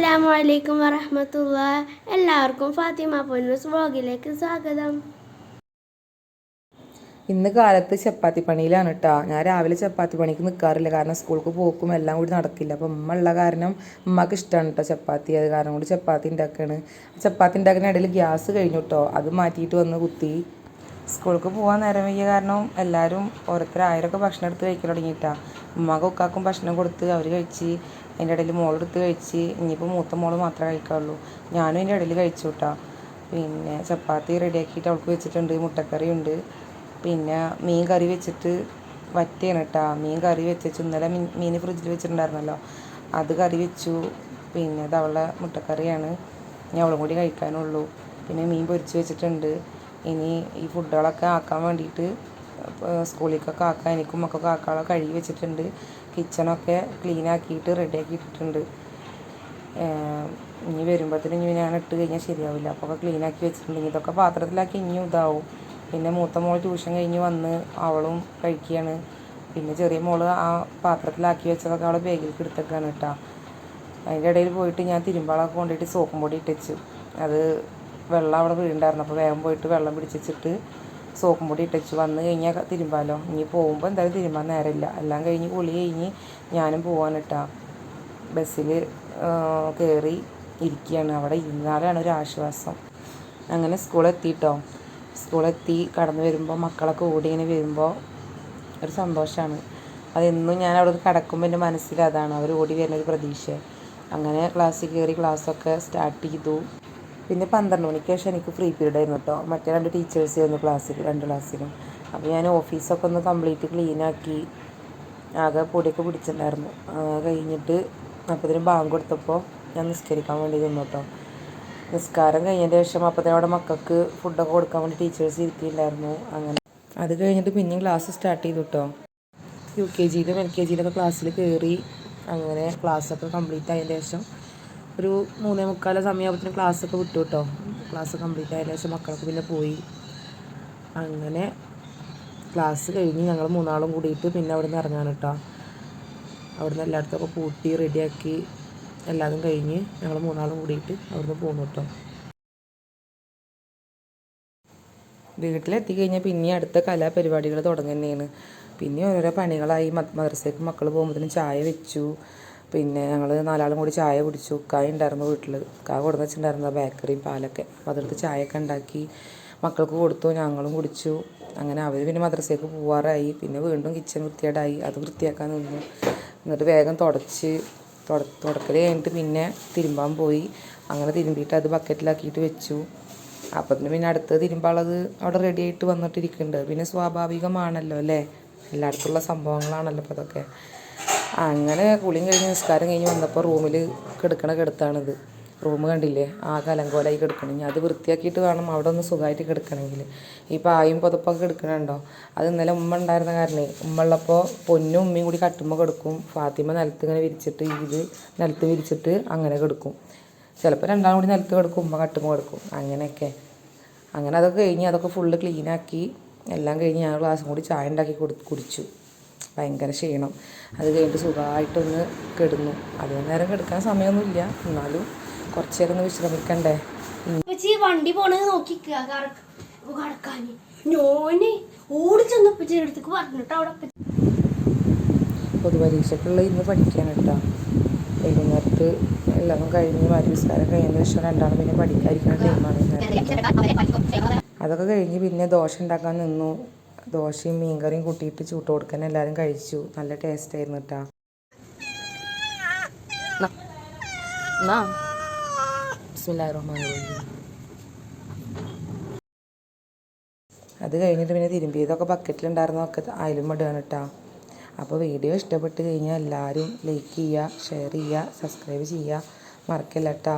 അസ്സലാമു അലൈക്കും വറഹമത്തുള്ള എല്ലാവർക്കും ഫാത്തിമ പൊന്നൂസ് വ്ളോഗിലേക്ക് സ്വാഗതം. ഇന്ന് കാലത്ത് ചപ്പാത്തി പണിയിലാണ് കേട്ടോ ഞാൻ രാവിലെ ചപ്പാത്തി പണിക്ക് നിൽക്കാറില്ല കാരണം സ്കൂൾക്ക് പോക്കും എല്ലാം കൂടി നടക്കില്ല. അപ്പം ഉമ്മ ഉള്ള കാരണം ഉമ്മക്ക് ഇഷ്ടമാണ് കേട്ടോ ചപ്പാത്തി. അത് കാരണം കൂടി ചപ്പാത്തി ഉണ്ടാക്കുകയാണ് ചപ്പാത്തി ഉണ്ടാക്കുന്ന ഇടയിൽ ഗ്യാസ് കഴിഞ്ഞു കേട്ടോ അത് മാറ്റിയിട്ട് വന്ന് കുത്തി. സ്കൂൾക്ക് പോകാൻ നേരം വയ്യ കാരണം എല്ലാവരും ഓരോരുത്തർ ഭക്ഷണം എടുത്ത് കഴിക്കാൻ തുടങ്ങിയിട്ടാണ് ഉമ്മാക്ക് ഉക്കാക്കും ഭക്ഷണം കൊടുത്ത് അവർ കഴിച്ച് അതിന്റെ ഇടയിൽ മോളെടുത്ത് കഴിച്ച് ഇനിയിപ്പോൾ മൂത്ത മോൾ മാത്രമേ കഴിക്കാവുള്ളൂ. ഞാനും അതിന്റെ ഇടയിൽ കഴിച്ചു കേട്ടോ പിന്നെ ചപ്പാത്തി റെഡിയാക്കിയിട്ട് അവൾക്ക് വെച്ചിട്ടുണ്ട് മുട്ടക്കറി ഉണ്ട്. പിന്നെ മീൻ കറി വെച്ചിട്ട് വറ്റിയാണ് കേട്ടോ മീൻ കറി വെച്ചു ഇന്നലെ മീൻ മീൻ ഫ്രിഡ്ജിൽ വെച്ചിട്ടുണ്ടായിരുന്നല്ലോ. അത് കറി വെച്ചു. പിന്നെ അത് അവളുടെ മുട്ടക്കറിയാണ്. ഇനി അവളും കൂടി കഴിക്കാനുള്ളൂ. പിന്നെ മീൻ പൊരിച്ച് വെച്ചിട്ടുണ്ട്. ഇനി ഈ ഫുഡുകളൊക്കെ ആക്കാൻ വേണ്ടിയിട്ട് സ്കൂളിലേക്കൊക്കെ ആക്കാൻ എനിക്കും മക്കൾക്ക് ആക്കാനുള്ള കഴുകി വെച്ചിട്ടുണ്ട്. കിച്ചണൊക്കെ ക്ലീൻ ആക്കിയിട്ട് റെഡിയാക്കി ഇനി വരുമ്പോഴത്തേനും ഇനി ഞാൻ ഇട്ട് കഴിഞ്ഞാൽ ശരിയാവില്ല. അപ്പോൾ ക്ലീൻ ആക്കി വെച്ചിട്ടുണ്ടെങ്കിൽ ഇതൊക്കെ പാത്രത്തിലാക്കി ഇനിയും ഇതാവും. പിന്നെ മൂത്ത മോൾ ട്യൂഷൻ കഴിഞ്ഞ് വന്ന് അവളും കഴിക്കുകയാണ്. പിന്നെ ചെറിയ മോൾ ആ പാത്രത്തിലാക്കി വെച്ചതൊക്കെ അവളെ ബാഗിലേക്ക് എടുത്തേക്കാണ് കേട്ടോ. അതിന്റെ ഇടയിൽ പോയിട്ട് ഞാൻ തിരുമ്പാളൊക്കെ കൊണ്ടുപോയിട്ട് സോപ്പും പൊടി ഇട്ടിച്ചു. അത് വെള്ളം അവിടെ വീഴുണ്ടായിരുന്നു അപ്പോൾ വേഗം പോയിട്ട് വെള്ളം പിടിച്ചിട്ട് സോപ്പും പൊടി ഇട്ടിച്ചു വന്ന് കഴിഞ്ഞാൽ തിരുമ്പാലോ. ഇനി പോകുമ്പോൾ എന്തായാലും തിരുമ്പാൻ നേരമില്ല. എല്ലാം കഴിഞ്ഞ് കുളി കഴിഞ്ഞ് ഞാനും പോകാൻ കേട്ടോ ബസ്സിൽ കയറി ഇരിക്കുകയാണ് അവിടെ ഇരുന്നാലാണ് ഒരു ആശ്വാസം. അങ്ങനെ സ്കൂളെത്തിയിട്ടോ സ്കൂളെത്തി കടന്നു വരുമ്പോൾ മക്കളൊക്കെ ഓടി ഇങ്ങനെ വരുമ്പോൾ ഒരു സന്തോഷമാണ് അതെന്നും ഞാൻ അവിടെ കിടക്കുമ്പോൾ എന്റെ മനസ്സിൽ അതാണ്. അവർ ഓടി വരുന്ന ഒരു പ്രതീക്ഷ അങ്ങനെ ക്ലാസ്സിൽ കയറി ക്ലാസ്സൊക്കെ സ്റ്റാർട്ട് ചെയ്തു. പിന്നെ പന്ത്രണ്ട് മണിക്ക് ശേഷം എനിക്ക് ഫ്രീ പീരീഡ് ആയിരുന്നു കേട്ടോ മറ്റേ രണ്ട് ടീച്ചേഴ്സ് ആയിരുന്നു ക്ലാസ്സിൽ രണ്ട് ക്ലാസ്സിലും അപ്പോൾ ഞാൻ ഓഫീസൊക്കെ ഒന്ന് കംപ്ലീറ്റ് ക്ലീനാക്കി ആകെ പൊടിയൊക്കെ പിടിച്ചിട്ടുണ്ടായിരുന്നു. കഴിഞ്ഞിട്ട് അപ്പത്തിന് ബാങ്ക് കൊടുത്തപ്പോൾ ഞാൻ നിസ്കരിക്കാൻ വേണ്ടി നിന്നു കേട്ടോ നിസ്കാരം കഴിഞ്ഞതിന് ശേഷം അപ്പത്തിന് അവിടെ മക്കൾക്ക് ഫുഡൊക്കെ കൊടുക്കാൻ വേണ്ടി ടീച്ചേഴ്സ് ഇരുത്തിയിട്ടുണ്ടായിരുന്നു അങ്ങനെ അത് കഴിഞ്ഞിട്ട് പിന്നെയും ക്ലാസ് സ്റ്റാർട്ട് ചെയ്തു കേട്ടോ യു കെ ജിയിലും എൽ കെ ജിയിലൊക്കെ ക്ലാസ്സിൽ കയറി അങ്ങനെ ക്ലാസ്സൊക്കെ കംപ്ലീറ്റ് ആയതിന് ശേഷം ഒരു മൂന്നേ മുക്കാല സമയമാകുമ്പോഴത്തേനും ക്ലാസ്സൊക്കെ വിട്ടു കേട്ടോ ക്ലാസ് കംപ്ലീറ്റ് ആയതിനു ശേഷം മക്കളൊക്കെ പിന്നെ പോയി. അങ്ങനെ ക്ലാസ് കഴിഞ്ഞ് ഞങ്ങൾ മൂന്നാളും കൂടിയിട്ട് പിന്നെ അവിടെ നിന്ന് ഇറങ്ങാൻ കേട്ടോ അവിടുന്ന് എല്ലായിടത്തൊക്കെ പൂട്ടി റെഡിയാക്കി എല്ലാതും കഴിഞ്ഞ് ഞങ്ങൾ മൂന്നാളും കൂടിയിട്ട് അവിടുന്ന് പോന്നു കേട്ടോ വീട്ടിലെത്തി കഴിഞ്ഞാൽ പിന്നെ അടുത്ത കലാപരിപാടികൾ തുടങ്ങുന്നതാണ് പിന്നെ ഓരോരോ പണികളായി. മദ്രസയ്ക്ക് മക്കൾ പോകുമ്പോഴത്തേനും ചായ വെച്ചു. പിന്നെ ഞങ്ങൾ നാലാളും കൂടി ചായ കുടിച്ചു. കായ ഉണ്ടായിരുന്നു വീട്ടിൽ കാ കൊടുന്ന് വെച്ചിട്ടുണ്ടായിരുന്നു ബേക്കറിയും പാലൊക്കെ. അപ്പോൾ അതെടുത്ത് ചായയൊക്കെ ഉണ്ടാക്കി മക്കൾക്ക് കൊടുത്തു. ഞങ്ങളും കുടിച്ചു. അങ്ങനെ അവർ പിന്നെ മദ്രസയ്ക്ക് പോവാറായി. പിന്നെ വീണ്ടും കിച്ചൺ വൃത്തികേടായി. അത് വൃത്തിയാക്കാൻ നിന്നു. എന്നിട്ട് വേഗം തുടച്ച് തുട തുടക്കൽ കഴിഞ്ഞിട്ട് പിന്നെ തിരുമ്പാൻ പോയി. അങ്ങനെ തിരുമ്പിയിട്ട് അത് ബക്കറ്റിലാക്കിയിട്ട് വെച്ചു. അപ്പത്തിന് പിന്നെ അടുത്ത് തിരുമ്പാളത് അവിടെ റെഡി ആയിട്ട് വന്നിട്ടിരിക്കുന്നുണ്ട്. പിന്നെ സ്വാഭാവികമാണല്ലോ അല്ലേ? എല്ലായിടത്തുള്ള സംഭവങ്ങളാണല്ലോ അപ്പോൾ അതൊക്കെ. അങ്ങനെ കുളിയും കഴിഞ്ഞ് നിസ്കാരം കഴിഞ്ഞ് വന്നപ്പോൾ റൂമിൽ കിടക്കണ കിടത്താണിത്. റൂം കണ്ടില്ലേ? ആ കലങ്കോലായി കിടക്കണം. ഇനി അത് വൃത്തിയാക്കിയിട്ട് വേണം അവിടെ ഒന്ന് സുഖമായിട്ട് കിടക്കണമെങ്കിൽ ഈ പായും പുതപ്പൊക്കെ കിടക്കണുണ്ടോ? അത് ഇന്നലെ ഉമ്മ ഉണ്ടായിരുന്ന കാരണേ ഉമ്മ ഉള്ളപ്പോൾ പൊന്നും ഉമ്മയും കൂടി കട്ടുമ്പോൾ കിടക്കും. ഫാത്തിമ നിലത്ത് ഇങ്ങനെ വിരിച്ചിട്ട് ഇത് നിലത്ത് വിരിച്ചിട്ട് അങ്ങനെ കിടക്കും. ചിലപ്പോൾ രണ്ടാം കൂടി നിലത്ത് കിടക്കും ഉമ്മ കട്ടുമ്പോൾ കിടക്കും. അങ്ങനെയൊക്കെ. അങ്ങനെ അതൊക്കെ കഴിഞ്ഞ് അതൊക്കെ ഫുള്ള് ക്ലീനാക്കി എല്ലാം കഴിഞ്ഞ് ഞാൻ ഗ്ലാസ്സും കൂടി ചായ ഉണ്ടാക്കി കൊടു കുടിച്ചു. ഭയങ്കര ക്ഷീണം. അത് കഴിഞ്ഞിട്ട് സുഖമായിട്ടൊന്ന് കിടന്നു. അധികം നേരം കിടക്കാൻ സമയമൊന്നുമില്ല എന്നാലും കുറച്ച് നേരം ഒന്ന് വിശ്രമിക്കണ്ടേ വണ്ടി പോണത് നോക്കിക്കുക പൊതുപരീക്ഷക്കുള്ള ഞാൻ ചെന്ന് ഉപ്പച്ചിയുടെ അടുത്തേക്ക് പറഞ്ഞിട്ട് അവിടെ പൊതുപരീക്ഷയ്ക്കുള്ള ഇന്ന് പഠിക്കാൻ കേട്ടോ വൈകുന്നേരത്ത് എല്ലാം കഴിഞ്ഞ് മരുവിസ്കാരം കഴിഞ്ഞ ശേഷം രണ്ടാളും പിന്നെ പഠിക്കാതിരിക്കുന്ന ടൈമാണ് അതൊക്കെ കഴിഞ്ഞ് പിന്നെ ദോശ ഉണ്ടാക്കാൻ നിന്നു. ദോശയും മീൻകറിയും കൂട്ടിയിട്ട് ചൂട്ട് കൊടുക്കാൻ എല്ലാവരും കഴിച്ചു. നല്ല ടേസ്റ്റ് ആയിരുന്നു കേട്ടോ അത് കഴിഞ്ഞിട്ട് പിന്നെ തിരുമ്പിയതൊക്കെ ബക്കറ്റിലുണ്ടായിരുന്നതൊക്കെ അതിലും ഇടുകയാണ് കേട്ടോ അപ്പോൾ വീഡിയോ ഇഷ്ടപ്പെട്ട് കഴിഞ്ഞാൽ എല്ലാവരും ലൈക്ക് ചെയ്യുക ഷെയർ ചെയ്യുക സബ്സ്ക്രൈബ് ചെയ്യുക. മറക്കില്ല കേട്ടോ